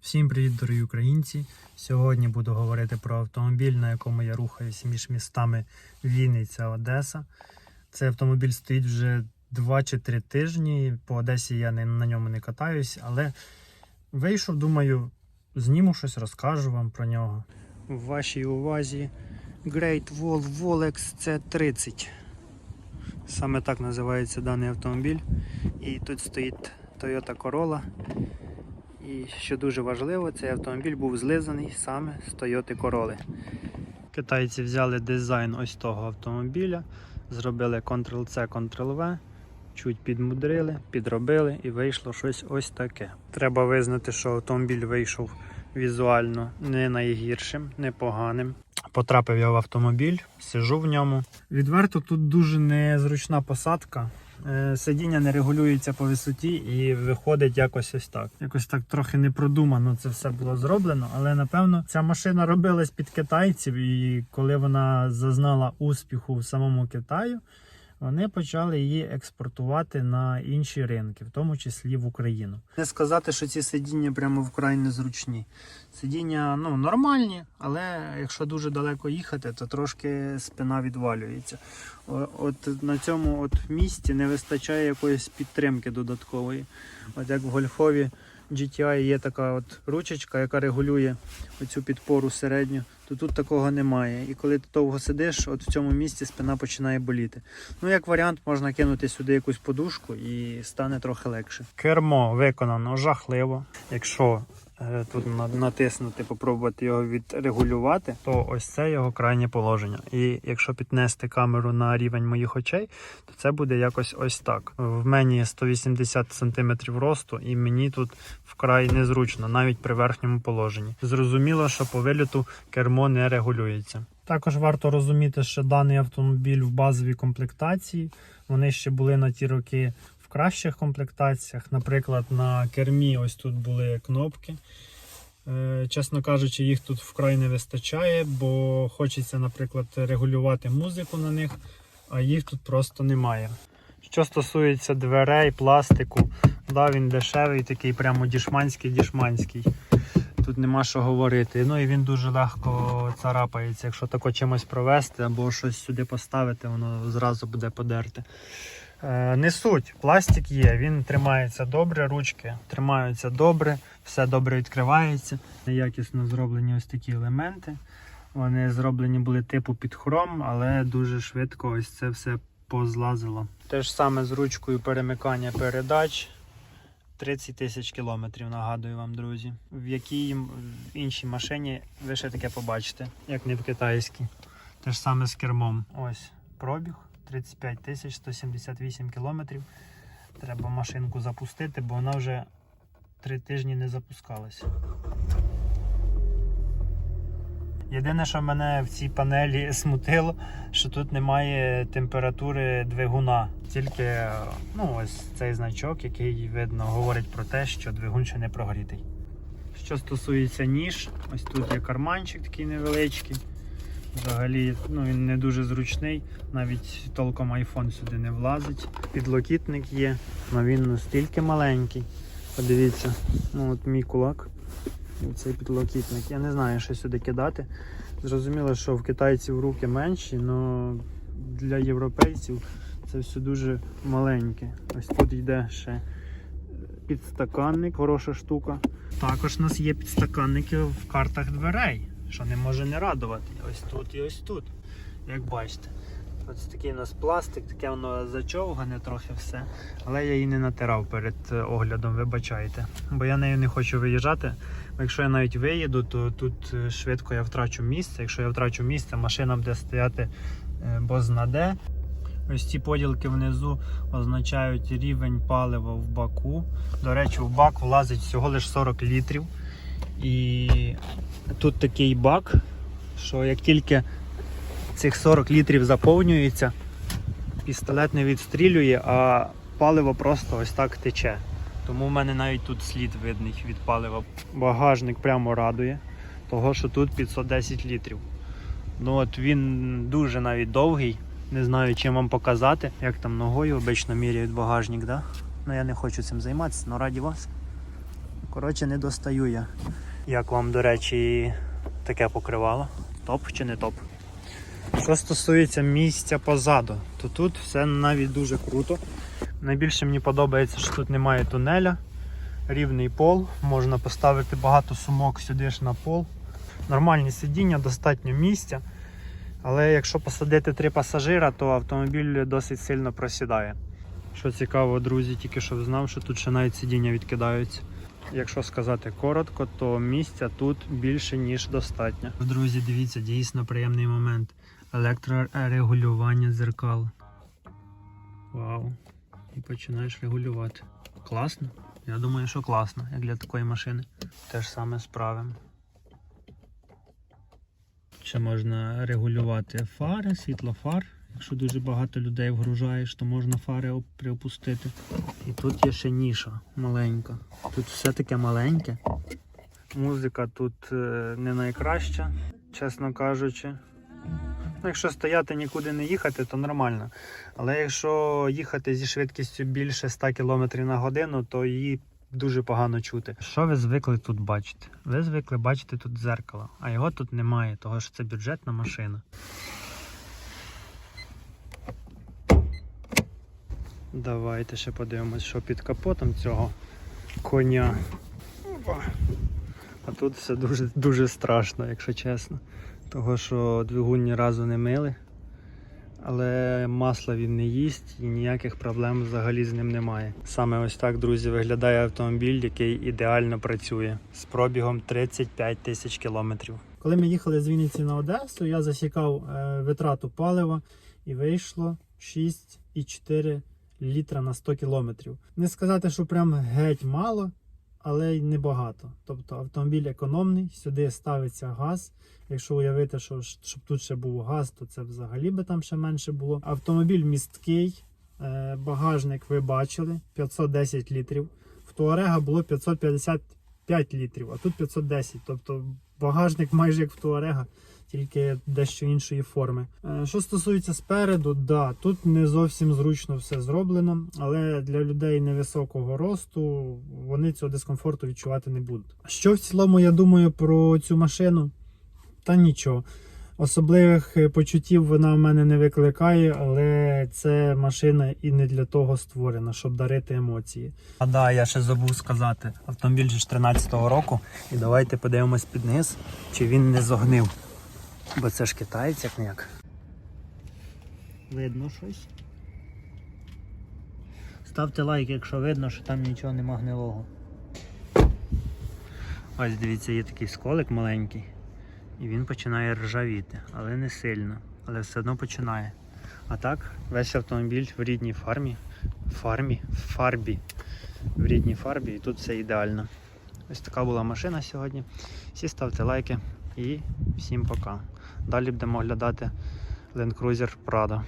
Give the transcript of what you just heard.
Всім привіт, дорогі українці! Сьогодні буду говорити про автомобіль, на якому я рухаюся між містами Вінниця, Одеса. Цей автомобіль стоїть вже 2 чи 3 тижні. По Одесі я не, на ньому не катаюсь, але вийшов, думаю, зніму щось, розкажу вам про нього. В вашій увазі Great Wall Volex C30. Саме так називається даний автомобіль. І тут стоїть Toyota Corolla. І що дуже важливо, цей автомобіль був злизаний саме з Toyota Corolla. Китайці взяли дизайн ось того автомобіля, зробили Ctrl-C, Ctrl-V, чуть підмудрили, підробили і вийшло щось ось таке. Треба визнати, що автомобіль вийшов візуально не найгіршим, не поганим. Потрапив я в автомобіль, сижу в ньому. Відверто тут дуже незручна посадка. Е, Сидіння не регулюється по висоті і виходить якось ось так. Якось так трохи непродумано це все було зроблено, але напевно ця машина робилась під китайців, і коли вона зазнала успіху в самому Китаю, вони почали її експортувати на інші ринки, в тому числі в Україну. Не сказати, що ці сидіння прямо вкрай незручні. Сидіння ну, нормальні, але якщо дуже далеко їхати, то трошки спина відвалюється. От на цьому от місці не вистачає якоїсь підтримки додаткової. От як в гольфові GTI є така от ручечка, яка регулює оцю підпору середню, то тут такого немає. І коли ти довго сидиш, от в цьому місці спина починає боліти. Ну, як варіант, можна кинути сюди якусь подушку і стане трохи легше. Кермо виконано жахливо. Якщо тут натиснути, попробувати його відрегулювати, то ось це його крайнє положення. І якщо піднести камеру на рівень моїх очей, то це буде якось ось так. В мені 180 см росту, і мені тут вкрай незручно, навіть при верхньому положенні. Зрозуміло, що по виліту кермо не регулюється. Також варто розуміти, що даний автомобіль в базовій комплектації. Вони ще були на ті роки в кращих комплектаціях. Наприклад, на кермі ось тут були кнопки. Е, Чесно кажучи, їх тут вкрай не вистачає, бо хочеться, наприклад, регулювати музику на них, а їх тут просто немає. Що стосується дверей, пластику, да, він дешевий, такий прямо дішманський дішманський. Тут нема що говорити. Ну і він дуже легко царапається. Якщо тако чимось провести або щось сюди поставити, воно зразу буде подерти. Е, не суть, пластик є, він тримається добре, ручки тримаються добре, все добре відкривається. Якісно зроблені ось такі елементи. Вони зроблені були типу під хром, але дуже швидко ось це все позлазило. Те ж саме з ручкою перемикання передач. 30 тисяч кілометрів, нагадую вам, друзі. В якій в іншій машині ви ще таке побачите, як не в китайській. Те ж саме з кермом. Ось пробіг 35 тисяч 178 кілометрів. Треба машинку запустити, бо вона вже три тижні не запускалася. Єдине, що мене в цій панелі смутило, що тут немає температури двигуна. Тільки ну, ось цей значок, який видно говорить про те, що двигун ще не прогрітий. Що стосується ніж, ось тут є карманчик такий невеличкий. Взагалі ну, він не дуже зручний, навіть толком iPhone сюди не влазить. Підлокітник є, але він настільки маленький. Подивіться, ну от мій кулак. І цей підлокітник. Я не знаю, що сюди кидати. Зрозуміло, що в китайців руки менші, але для європейців це все дуже маленьке. Ось тут йде ще підстаканник, хороша штука. Також у нас є підстаканники в картах дверей, що не може не радувати. Ось тут і ось тут. Як бачите. Ось такий у нас пластик, таке воно зачовгане трохи все. Але я її не натирав перед е, оглядом, вибачайте. Бо я нею не хочу виїжджати. Якщо я навіть виїду, то тут е, швидко я втрачу місце. Якщо я втрачу місце, машина буде стояти е, бозна де. Ось ці поділки внизу означають рівень палива в баку. До речі, в бак влазить всього лише 40 літрів. І тут такий бак, що як тільки цих 40 літрів заповнюється, пістолет не відстрілює, а паливо просто ось так тече. Тому в мене навіть тут слід видний від палива. Багажник прямо радує, того що тут 510 літрів. Ну от Він дуже навіть довгий. Не знаю, чим вам показати, як там ногою обично міряють багажник, да? Ну я не хочу цим займатися, але раді вас. Коротше, не достаю я. Як вам, до речі, таке покривало? Топ чи не топ? Що стосується місця позаду, то тут все навіть дуже круто. Найбільше мені подобається, що тут немає тунеля, рівний пол, можна поставити багато сумок сюди ж на пол. Нормальні сидіння, достатньо місця. Але якщо посадити три пасажира, то автомобіль досить сильно просідає. Що цікаво, друзі, тільки щоб знав, що тут ще навіть сидіння відкидаються. Якщо сказати коротко, то місця тут більше ніж достатньо. Друзі, дивіться, дійсно приємний момент. Електрорегулювання дзеркал. Вау. І починаєш регулювати. Класно? Я думаю, що класно, як для такої машини. Те ж саме справимо. Ще можна регулювати фари, світло фар. Якщо дуже багато людей вгружаєш, то можна фари приопустити. І тут є ще ніша маленька. Тут все таке маленьке. Музика тут е, не найкраща, чесно кажучи. Ну, якщо стояти нікуди не їхати, то нормально. Але якщо їхати зі швидкістю більше 100 км на годину, то її дуже погано чути. Що ви звикли тут бачити? Ви звикли бачити тут дзеркало, а його тут немає, тому що це бюджетна машина. Давайте ще подивимось, що під капотом цього коня. Опа. А тут все дуже, дуже страшно, якщо чесно. Того, що двигун ні разу не мили. Але масла він не їсть і ніяких проблем взагалі з ним немає. Саме ось так, друзі, виглядає автомобіль, який ідеально працює з пробігом 35 тисяч кілометрів. Коли ми їхали з Вінниці на Одесу, я засікав е, витрату палива і вийшло 6,4 літра на 100 кілометрів. Не сказати, що прям геть мало, але й небагато. Тобто автомобіль економний, сюди ставиться газ. Якщо уявити, що щоб тут ще був газ, то це взагалі би там ще менше було. Автомобіль місткий, е, багажник ви бачили 510 літрів. В Туарега було 555 літрів, а тут 510. Тобто багажник майже як в Туарега, тільки дещо іншої форми. Е, Що стосується спереду, да, тут не зовсім зручно все зроблено, але для людей невисокого росту вони цього дискомфорту відчувати не будуть. Що в цілому я думаю про цю машину? Та нічого. Особливих е, почуттів вона в мене не викликає, але це машина і не для того створена, щоб дарити емоції. А да, я ще забув сказати. Автомобіль ж 13-го року. І давайте подивимось під низ, чи він не зогнив. Бо це ж китаєць як ніяк. Видно щось. Ставте лайк, якщо видно, що там нічого нема гнилого. Ось дивіться, є такий сколик маленький. І він починає ржавіти, але не сильно. Але все одно починає. А так, весь автомобіль в рідній фармі. Фармі, фарбі. В рідній фарбі і тут все ідеально. Ось така була машина сьогодні. Всі ставте лайки і всім пока. Далі будемо оглядати Land Cruiser Prado.